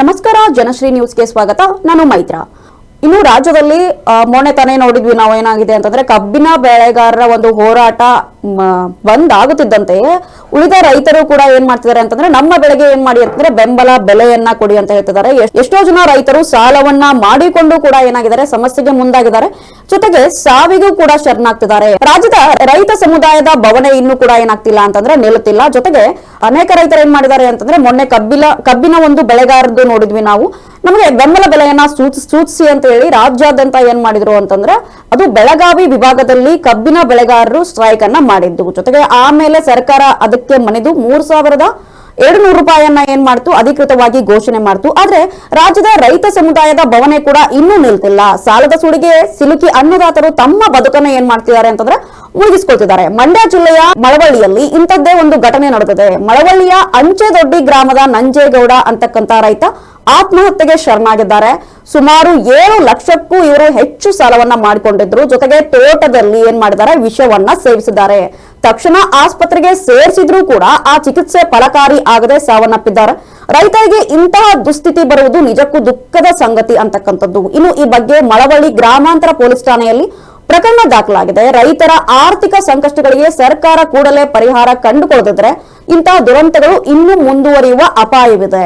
ನಮಸ್ಕಾರ, ಜನಶ್ರೀ ನ್ಯೂಸ್ಗೆ ಸ್ವಾಗತ. ನಾನು ಮೈತ್ರ. ಇನ್ನು ರಾಜ್ಯದಲ್ಲಿ ಮೊನ್ನೆ ತಾನೇ ನೋಡಿದ್ವಿ ನಾವು ಏನಾಗಿದೆ ಅಂತಂದ್ರೆ ಕಬ್ಬಿನ ಬೆಳೆಗಾರರ ಒಂದು ಹೋರಾಟ ಬಂದ್ ಆಗುತ್ತಿದ್ದಂತೆ ಉಳಿದ ರೈತರು ಕೂಡ ಏನ್ ಮಾಡ್ತಿದ್ದಾರೆ ಅಂತಂದ್ರೆ ನಮ್ಮ ಬೆಳೆಗೆ ಏನ್ ಮಾಡಿ ಅಂತಂದ್ರೆ ಬೆಂಬಲ ಬೆಲೆಯನ್ನ ಕೊಡಿ ಅಂತ ಹೇಳ್ತಿದ್ದಾರೆ. ಎಷ್ಟೋ ಜನ ರೈತರು ಸಾಲವನ್ನ ಮಾಡಿಕೊಂಡು ಕೂಡ ಏನಾಗಿದ್ದಾರೆ, ಸಮಸ್ಯೆಗೆ ಮುಂದಾಗಿದ್ದಾರೆ. ಜೊತೆಗೆ ಸಾವಿಗೂ ಕೂಡ ಶರಣಾಗ್ತಿದ್ದಾರೆ. ರಾಜ್ಯದ ರೈತ ಸಮುದಾಯದ ಭವನೆ ಇನ್ನೂ ಕೂಡ ಏನಾಗ್ತಿಲ್ಲ ಅಂತಂದ್ರೆ ನಿಲ್ಲುತ್ತಿಲ್ಲ. ಜೊತೆಗೆ ಅನೇಕ ರೈತರು ಏನ್ ಮಾಡಿದ್ದಾರೆ ಅಂತಂದ್ರೆ ಮೊನ್ನೆ ಕಬ್ಬಿಲ ಕಬ್ಬಿನ ಒಂದು ಬೆಳೆಗಾರದ್ದು ನೋಡಿದ್ವಿ ನಾವು. ನಮಗೆ ಬೆಂಬಲ ಬೆಲೆಯನ್ನ ಸೂಚಿ, ಸೂಚಿಸಿ ಅಂತ ಹೇಳಿ ರಾಜ್ಯಾದ್ಯಂತ ಏನ್ ಮಾಡಿದ್ರು ಅಂತಂದ್ರೆ ಅದು ಬೆಳಗಾವಿ ವಿಭಾಗದಲ್ಲಿ ಕಬ್ಬಿನ ಬೆಳೆಗಾರರು ಸ್ಟ್ರೈಕ್ ಅನ್ನ ಮಾಡಿದ್ದು. ಜೊತೆಗೆ ಆಮೇಲೆ ಸರ್ಕಾರ ಅದಕ್ಕೆ ಮನೆದು ಮೂರ್ ಸಾವಿರದ ಎರಡು ನೂರು ರೂಪಾಯಿಯನ್ನ ಏನ್ ಮಾಡ್ತು, ಅಧಿಕೃತವಾಗಿ ಘೋಷಣೆ ಮಾಡ್ತು. ಆದ್ರೆ ರಾಜ್ಯದ ರೈತ ಸಮುದಾಯದ ಭವನೆ ಕೂಡ ಇನ್ನೂ ನಿಲ್ತಿಲ್ಲ. ಸಾಲದ ಸುಳಿಗೆ ಸಿಲುಕಿ ಅನ್ನದಾತರು ತಮ್ಮ ಬದುಕನ್ನ ಏನ್ ಮಾಡ್ತಿದ್ದಾರೆ ಅಂತಂದ್ರೆ ಮುಳುಗಿಸ್ಕೊಳ್ತಿದ್ದಾರೆ ಮಂಡ್ಯ ಜಿಲ್ಲೆಯ ಮಳವಳ್ಳಿಯಲ್ಲಿ ಇಂಥದ್ದೇ ಒಂದು ಘಟನೆ ನಡೆದಿದೆ. ಮಳವಳ್ಳಿಯ ಅಂಚೆ ದೊಡ್ಡಿ ಗ್ರಾಮದ ನಂಜೇಗೌಡ ಅಂತಕ್ಕಂತ ರೈತ ಆತ್ಮಹತ್ಯೆಗೆ ಶರಣಾಗಿದ್ದಾರೆ. ಸುಮಾರು ಏಳು ಲಕ್ಷಕ್ಕೂ ಇವರು ಹೆಚ್ಚು ಸಾಲವನ್ನ ಮಾಡಿಕೊಂಡಿದ್ರು. ಜೊತೆಗೆ ತೋಟದಲ್ಲಿ ಏನ್ ಮಾಡಿದ್ದಾರೆ? ವಿಷವನ್ನ ಸೇವಿಸಿದ್ದಾರೆ. ತಕ್ಷಣ ಆಸ್ಪತ್ರೆಗೆ ಸೇರಿಸಿದ್ರೂ ಕೂಡ ಆ ಚಿಕಿತ್ಸೆ ಫಲಕಾರಿ ಆಗದೆ ಸಾವನ್ನಪ್ಪಿದ್ದಾರೆ. ರೈತರಿಗೆ ಇಂತಹ ದುಸ್ಥಿತಿ ಬರುವುದು ನಿಜಕ್ಕೂ ದುಃಖದ ಸಂಗತಿ ಅಂತಕ್ಕಂಥದ್ದು. ಇನ್ನು ಈ ಬಗ್ಗೆ ಮಳವಳ್ಳಿ ಗ್ರಾಮಾಂತರ ಪೊಲೀಸ್ ಠಾಣೆಯಲ್ಲಿ ಪ್ರಕರಣ ದಾಖಲಾಗಿದೆ. ರೈತರ ಆರ್ಥಿಕ ಸಂಕಷ್ಟಗಳಿಗೆ ಸರ್ಕಾರ ಕೂಡಲೇ ಪರಿಹಾರ ಕಂಡುಕೊಳ್ಳದಿದ್ರೆ ಇಂತಹ ದುರಂತಗಳು ಇನ್ನೂ ಮುಂದುವರಿಯುವ ಅಪಾಯವಿದೆ.